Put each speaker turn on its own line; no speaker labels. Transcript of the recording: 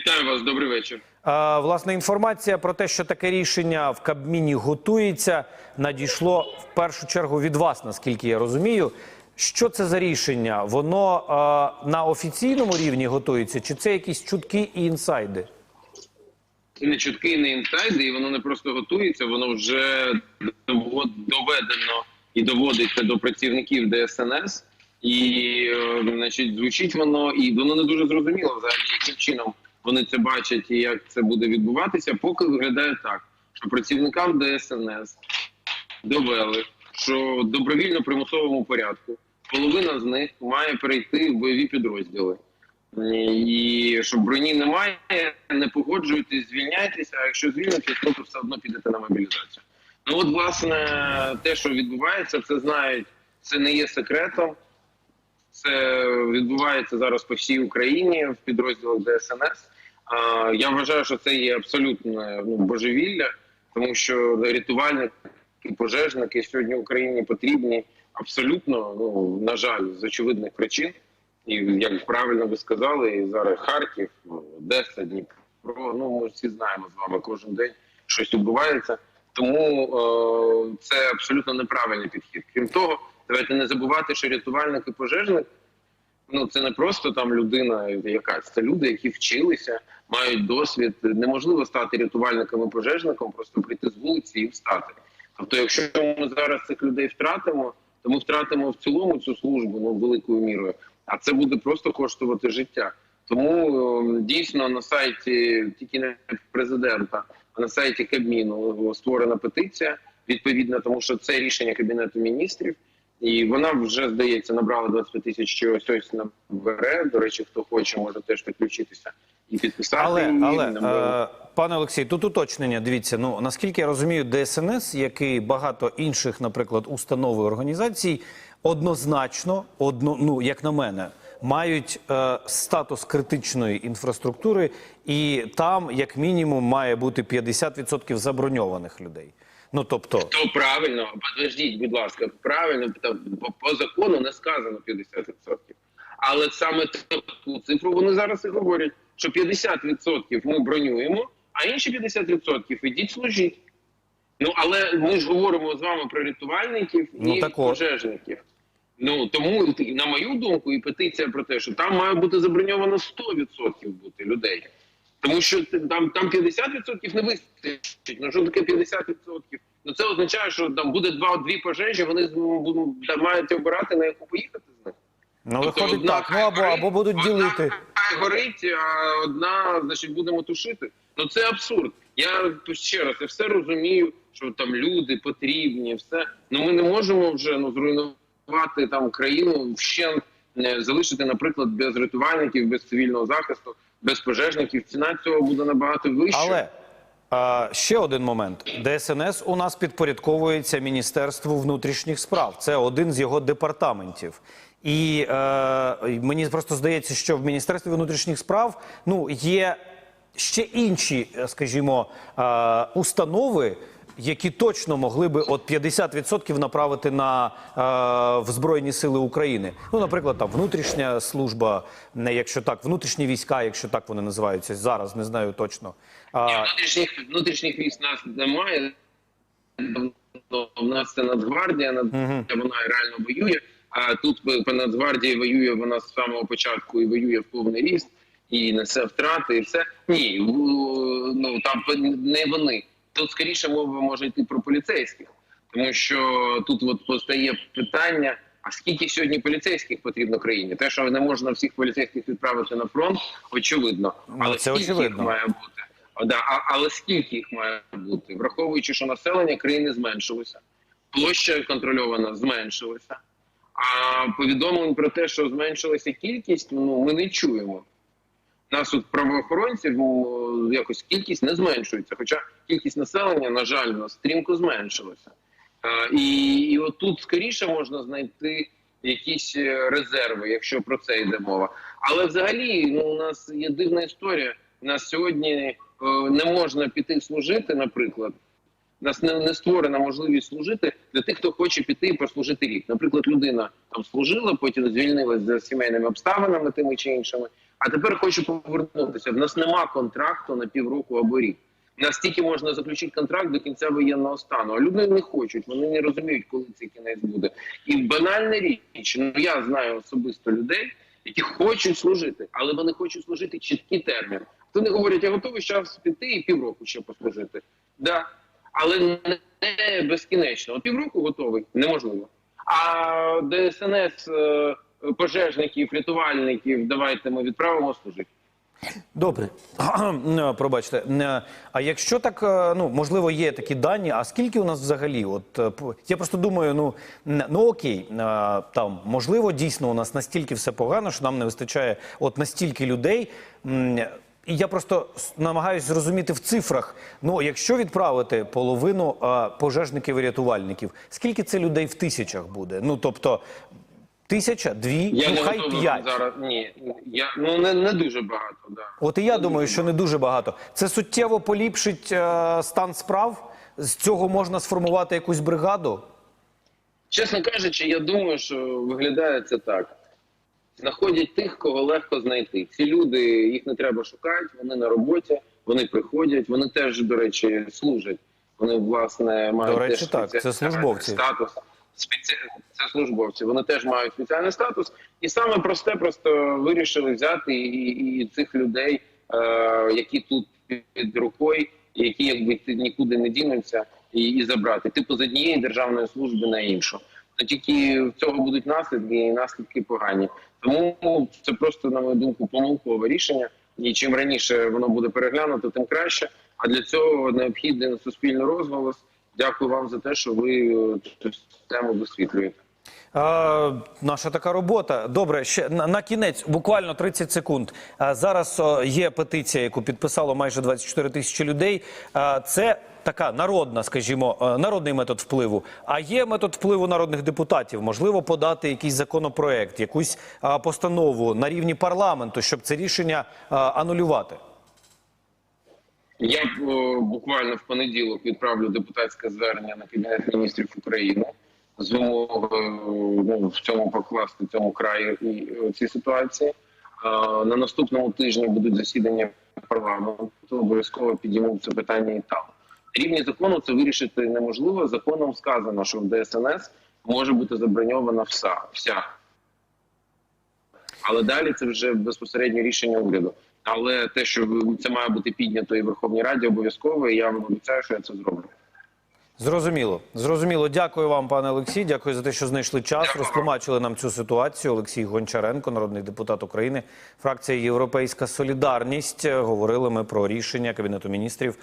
Вітаю вас, добрий вечір.
Е, Власне, інформація про те, що таке рішення в Кабміні готується, надійшло в першу чергу від вас, наскільки я розумію. Що це за рішення? Воно е, на офіційному рівні готується, чи це якісь чутки і інсайди?
Це не чутки, і не інсайди, і воно не просто готується, воно вже доведено і доводиться до працівників ДСНС. І е, значить, звучить воно, і воно не дуже зрозуміло взагалі, яким чином вони це бачать і як це буде відбуватися. Поки виглядає так, що працівникам ДСНС довели, що в добровільно примусовому порядку половина з них має перейти в бойові підрозділи. І що броні немає, не погоджуєтесь, звільняйтеся. А якщо звільнитесь, то все одно підете на мобілізацію. Ну от, власне, те, що відбувається, це знають, це не є секретом. Це відбувається зараз по всій Україні в підрозділах ДСНС. Я вважаю, що це є абсолютно ну, божевілля, тому що рятувальники, пожежники сьогодні Україні потрібні абсолютно, ну на жаль, з очевидних причин. І як правильно ви сказали, і зараз Харків, Одеса, Дніпро. Ну ми всі знаємо з вами кожен день щось відбувається. Тому е, це абсолютно неправильний підхід. Крім того, давайте не забувати, що рятувальник і пожежник ну це не просто там людина якась, це люди, які вчилися, мають досвід. Неможливо стати рятувальником і пожежником, просто прийти з вулиці і встати. Тобто, якщо ми зараз цих людей втратимо, то ми втратимо в цілому цю службу ну великою мірою, а це буде просто коштувати життя. Тому е, дійсно на сайті тільки не президента, а на сайті Кабміну створена петиція відповідна, тому що це рішення кабінету міністрів. І вона вже здається набрала 25 тисяч чи ось ось набере. До речі, хто хоче, може теж підключитися і підписати.
Але,
її.
але е, пане Олексій, тут уточнення. Дивіться, ну наскільки я розумію, ДСНС, як і багато інших, наприклад, установ і організацій, однозначно, одно, ну як на мене, мають е, статус критичної інфраструктури, і там, як мінімум, має бути 50% заброньованих людей. Ну тобто,
То правильно, подождіть, будь ласка, правильно по, по закону не сказано 50%. Але саме таку цифру вони зараз і говорять, що 50% ми бронюємо, а інші 50% ідіть служіть. Ну але ми ж говоримо з вами про рятувальників
Ну,
і
так от.
пожежників. Ну тому на мою думку, і петиція про те, що там має бути заброньовано 100% бути людей. Тому що там, там 50% не вистачить. Ну що таке 50%? Ну це означає, що там буде два-дві пожежі, вони будуть та мають обирати на яку поїхати з них.
ну
Тобто
виходить
одна
так. Ну або
горить,
або будуть
одна
ділити.
Хай горить, а одна, значить, будемо тушити. Ну це абсурд. Я ще раз я все розумію, що там люди потрібні, все. Ну ми не можемо вже ну зруйнувати там країну вщент, не залишити, наприклад, без рятувальників, без цивільного захисту, без пожежників. Ціна цього буде набагато вища.
Але е, ще один момент: ДСНС у нас підпорядковується Міністерству внутрішніх справ. Це один з його департаментів. І е, мені просто здається, що в Міністерстві внутрішніх справ ну є ще інші, е, скажімо, е, установи. Які точно могли би от 50% направити на е, в збройні сили України. Ну, наприклад, там внутрішня служба, не якщо так, внутрішні війська, якщо так вони називаються зараз, не знаю точно. А,
Ні, внутрішніх внутрішніх військ нас немає. У нас це Нацгвардія, Нацгвардія вона реально воює. А тут по Нацгвардії воює вона з самого початку і воює в повний ріст, і несе втрати, і все. Ні, ну там не вони. Тут скоріше мова може йти про поліцейських, тому що тут от постає питання. А скільки сьогодні поліцейських потрібно країні? Те, що не можна всіх поліцейських відправити на фронт, очевидно.
Ну,
Але
це
скільки
очевидно.
їх має бути? А, Да, а, але скільки їх має бути, враховуючи, що населення країни зменшилося, площа контрольована зменшилася. А повідомлень про те, що зменшилася кількість, ну ми не чуємо. Нас от правоохоронців якось кількість не зменшується, хоча кількість населення, на жаль, стрімко зменшилася. І, і от тут скоріше можна знайти якісь е, резерви, якщо про це йде мова. Але взагалі, ну у нас є дивна історія. У нас сьогодні е, не можна піти служити, наприклад. У нас не, не створена можливість служити для тих, хто хоче піти і прослужити рік. Наприклад, людина там служила, потім звільнилась за сімейними обставинами, тими чи іншими. А тепер хочу повернутися. В нас нема контракту на півроку або рік. Настільки можна заключити контракт до кінця воєнного стану. А люди не хочуть, вони не розуміють, коли цей кінець буде. І банальна річ, ну я знаю особисто людей, які хочуть служити, але вони хочуть служити чіткий термін. Вони говорять, я готовий зараз піти і півроку ще послужити. Да. Але не безкінечно. Півроку готовий, неможливо. А ДСНС, е, пожежників, рятувальників, давайте ми відправимо служити.
Добре, пробачте. А якщо так, е, ну можливо, є такі дані. А скільки у нас взагалі? От е, я просто думаю, ну ну окей, е, там можливо, дійсно у нас настільки все погано, що нам не вистачає от настільки людей. І я просто намагаюся зрозуміти в цифрах. Ну, якщо відправити половину пожежників і рятувальників, скільки це людей в тисячах буде? Ну тобто тисяча, дві,
Я
ну
не
хай п'ять.
зараз. Ні, я ну не, не дуже багато. Да.
От і я думаю, що не дуже багато. Це суттєво поліпшить е, стан справ. З цього можна сформувати якусь бригаду.
Чесно кажучи, я думаю, що виглядає це так. Знаходять тих, кого легко знайти. Ці люди їх не треба шукати, вони на роботі, вони приходять, вони теж, до речі, служать. Вони, власне, мають
До речі,
теж
так, це службовці.
статус. Спеці... Це службовці. Вони теж мають спеціальний статус. І саме просте, просто вирішили взяти і, і цих людей, е, які тут під рукою, які якби нікуди не дінуться, і, і забрати. Типу з однієї державної служби на іншу. То тільки в цього будуть наслідки, і наслідки погані. Тому це просто, на мою думку, помилкове рішення. І чим раніше воно буде переглянуто, тим краще. А для цього необхідний суспільний розголос. Дякую вам за те, що ви е, цю тему висвітлюєте.
Е, наша така робота. Добре, ще на, на кінець, буквально 30 секунд. Е, зараз о, є петиція, яку підписало майже 24 тисячі людей. Е, це така народна, скажімо, е, народний метод впливу. А є метод впливу народних депутатів. Можливо, подати якийсь законопроект, якусь е, постанову на рівні парламенту, щоб це рішення е, анулювати.
Я буквально в понеділок відправлю депутатське звернення на кабінет міністрів України з вимогою ну, в цьому покласти цьому краю і е, ці ситуації. На наступному тижні будуть засідання парламенту. Обов'язково підійму це питання і там. Рівні закону це вирішити неможливо. Законом сказано, що в ДСНС може бути заброньована вся. вся. Але далі це вже безпосередньо рішення уряду. Але те, що це має бути піднято і в Верховній Раді, обов'язково. і Я вам обіцяю, що я це зроблю.
Зрозуміло, зрозуміло. Дякую вам, пане Олексій. Дякую за те, що знайшли час. Розтлумачили нам цю ситуацію. Олексій Гончаренко, народний депутат України, фракція Європейська Солідарність. Говорили ми про рішення кабінету міністрів.